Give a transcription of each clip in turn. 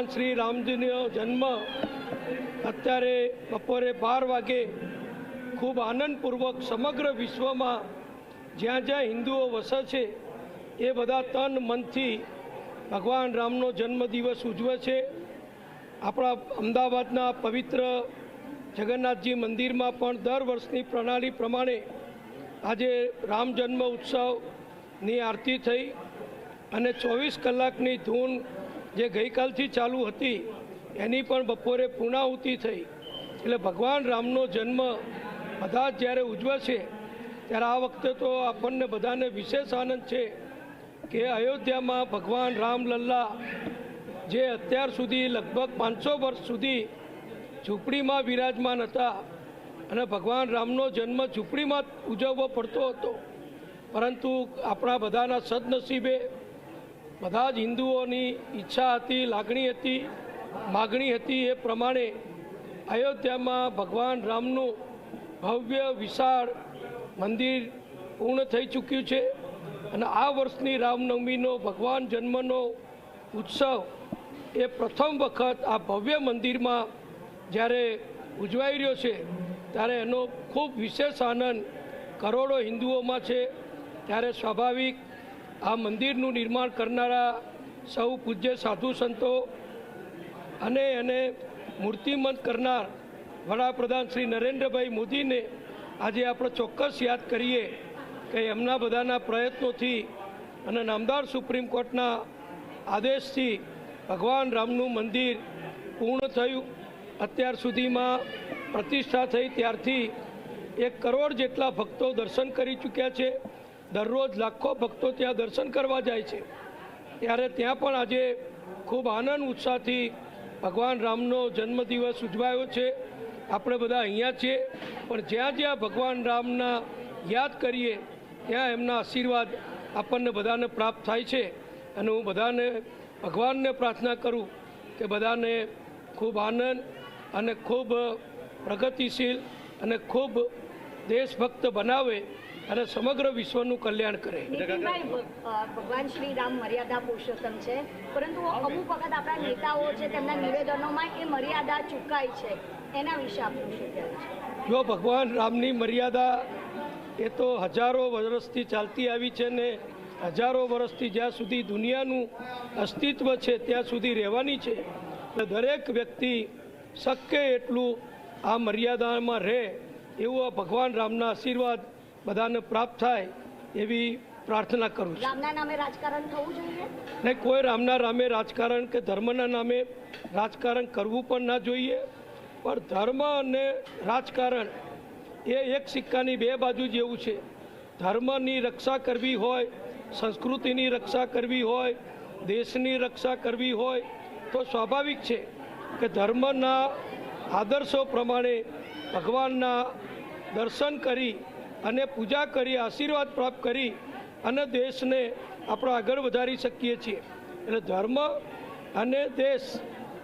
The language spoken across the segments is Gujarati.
ભગવાન શ્રી રામજીનો જન્મ અત્યારે બપોરે બાર વાગે ખૂબ આનંદપૂર્વક સમગ્ર વિશ્વમાં જ્યાં જ્યાં હિન્દુઓ વસે છે, એ બધા તન મનથી ભગવાન રામનો જન્મદિવસ ઉજવે છે. આપણા અમદાવાદના પવિત્ર જગન્નાથજી મંદિરમાં પણ દર વર્ષની પ્રણાલી પ્રમાણે આજે રામ જન્મ ઉત્સવની આરતી થઈ અને ચોવીસ કલાકની ધૂન જે ગઈકાલથી ચાલુ હતી, એની પણ બપોરે પૂર્ણાહુતિ થઈ. એટલે ભગવાન રામનો જન્મ બધા જ્યારે ઉજવે છે, ત્યારે આ વખતે તો આપણને બધાને વિશેષ આનંદ છે કે અયોધ્યામાં ભગવાન રામલલ્લા જે અત્યાર સુધી લગભગ પાંચસો વર્ષ સુધી ઝૂંપડીમાં વિરાજમાન હતા અને ભગવાન રામનો જન્મ ઝૂંપડીમાં ઉજવવો પડતો હતો. પરંતુ આપણા બધાના સદનસીબે બધા જ હિન્દુઓની ઈચ્છા હતી, લાગણી હતી, માગણી હતી એ પ્રમાણે અયોધ્યામાં ભગવાન રામનું ભવ્ય વિશાળ મંદિર પૂર્ણ થઈ ચૂક્યું છે અને આ વર્ષની રામનવમીનો, ભગવાન જન્મનો ઉત્સવ એ પ્રથમ વખત આ ભવ્ય મંદિરમાં જ્યારે ઉજવાઈ રહ્યો છે, ત્યારે એનો ખૂબ વિશેષ આનંદ કરોડો હિન્દુઓમાં છે. ત્યારે સ્વાભાવિક આ મંદિરનું નિર્માણ કરનારા સૌ પૂજ્ય સાધુ સંતો અને એને મૂર્તિમંત કરનાર વડાપ્રધાન શ્રી નરેન્દ્રભાઈ મોદીને આજે આપણે ચોક્કસ યાદ કરીએ કે એમના બધાના પ્રયત્નોથી અને નામદાર સુપ્રીમ કોર્ટના આદેશથી ભગવાન રામનું મંદિર પૂર્ણ થયું. અત્યાર સુધીમાં પ્રતિષ્ઠા થઈ ત્યારથી એક કરોડ જેટલા ભક્તો દર્શન કરી ચૂક્યા છે. દરરોજ લાખો ભક્તો ત્યાં દર્શન કરવા જાય છે. ત્યારે ત્યાં પણ આજે ખૂબ આનંદ ઉત્સાહથી ભગવાન રામનો જન્મદિવસ ઉજવાયો છે. આપણે બધા અહીંયા છીએ, પણ જ્યાં જ્યાં ભગવાન રામના યાદ કરીએ, ત્યાં એમના આશીર્વાદ આપણને બધાને પ્રાપ્ત થાય છે. અને હું બધાને ભગવાનને પ્રાર્થના કરું કે બધાને ખૂબ આનંદ અને ખૂબ પ્રગતિશીલ અને ખૂબ દેશભક્ત બનાવે અને સમગ્ર વિશ્વનું કલ્યાણ કરે. ભગવાન શ્રી રામ મર્યાદા પુરુષોત્તમ છે. પરંતુ અમુક વખત આપણા નેતાઓ છે તેમના નિવેદનોમાં એ મર્યાદા ચૂકાય છે. એના વિશે આપણું શું કહેવું જો ભગવાન રામની મર્યાદા એ તો હજારો વર્ષથી ચાલતી આવી છે ને હજારો વર્ષથી જ્યાં સુધી દુનિયાનું અસ્તિત્વ છે ત્યાં સુધી રહેવાની છે એટલે દરેક વ્યક્તિ શક્ય એટલું આ મર્યાદામાં રહે એવું આ ભગવાન રામના આશીર્વાદ બધાને પ્રાપ્ત થાય એવી પ્રાર્થના કરું છું. રામના નામે રાજકારણ થવું જોઈએ? ને કોઈ રામના નામે રાજકારણ કે ધર્મના નામે રાજકારણ કરવું પણ ના જોઈએ. પણ ધર્મ અને રાજકારણ એ એક સિક્કાની બે બાજુ જેવું છે. ધર્મની રક્ષા કરવી હોય સંસ્કૃતિની રક્ષા કરવી હોય દેશની રક્ષા કરવી હોય તો સ્વાભાવિક છે કે ધર્મના આદર્શો પ્રમાણે ભગવાનના દર્શન કરી અને પૂજા કરી, આશીર્વાદ પ્રાપ્ત કરી અને દેશને આપણે આગળ વધારી શકીએ છીએ. એટલે ધર્મ અને દેશ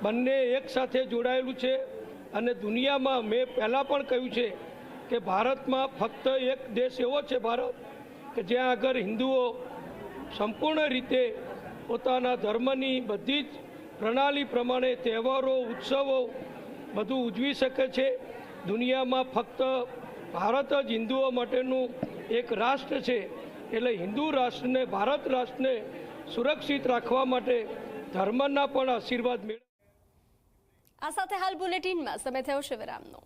બંને એકસાથે જોડાયેલું છે અને દુનિયામાં મેં પહેલાં પણ કહ્યું છે કે ભારતમાં ફક્ત એક દેશ એવો છે ભારત કે જ્યાં આગળ હિન્દુઓ સંપૂર્ણ રીતે પોતાના ધર્મની બધી જ પ્રણાલી પ્રમાણે તહેવારો, ઉત્સવો બધું ઉજવી શકે છે. દુનિયામાં ફક્ત ભારત જ હિન્દુઓ માટેનું એક રાષ્ટ્ર છે. એટલે હિન્દુ રાષ્ટ્રને, ભારત રાષ્ટ્રને સુરક્ષિત રાખવા માટે ધર્મના પણ આશીર્વાદ મેળવ આ સાથે હાલ બુલેટિનમાં સમય થયો છે વિરામનો.